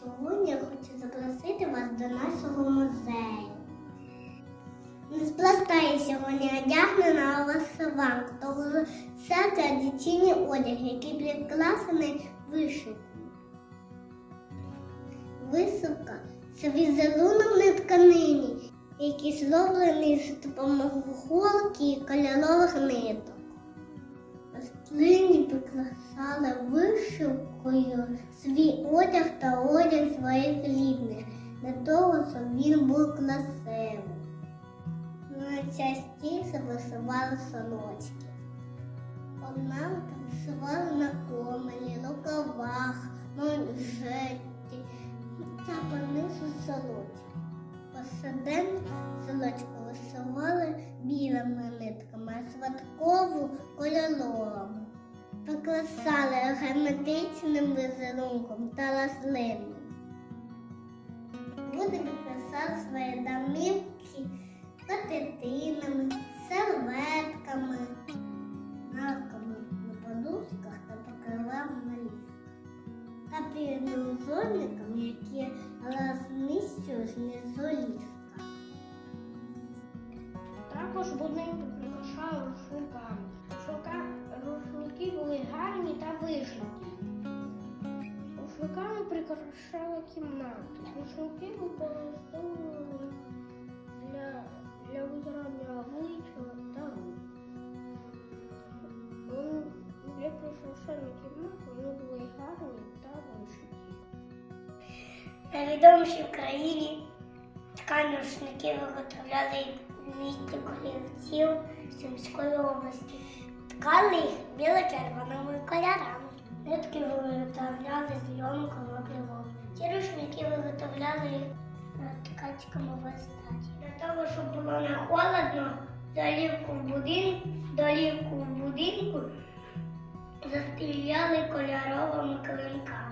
Сьогодні я хочу запросити вас до нашого музею. Не з пласта я сьогодні одягнена вишиванку, тому це традиційний одяг, який прикрашений вишивкою. Вишивка це візерунок на тканині, який зроблений з допомогою голки і кольорових ниток. Рослині прикрашали вишивкою свій одяг та одяг своїх рідних, для того, щоб він був красивим. Найчастіше вишивали сорочки. Одна вишивали на комелі, рукавах, манжеті та понизу сорочки. Посаден сорочку вишивали білими нитками, а сваткову кольоровими. Прикрашали геометричним візерунком та рослинним. Люди прикрашали свої домівки катетинами, серветками, марками на подушках та покривами на ліжках. Та підузорниками, які розміщують знизу ліжка. Також будинки прикрашали гарні та вишиті. Рушниками прикрашали кімнати. Рушники використовували для, для визирання обличчя та рук. Для прикрашання кімнат вони були гарні та вишиті. Найвідоміші в країні ткані рушники виготовляли в місті Колівців Сумської області. Ткали біло-червоними кольорами. Нитки виготовляли зеленим колоблювом. Ці рушники виготовляли на ткацькому верстаті. Для того, щоб було не холодно, долівку в будинку, долівку в будинку застеляли кольоровими клинками.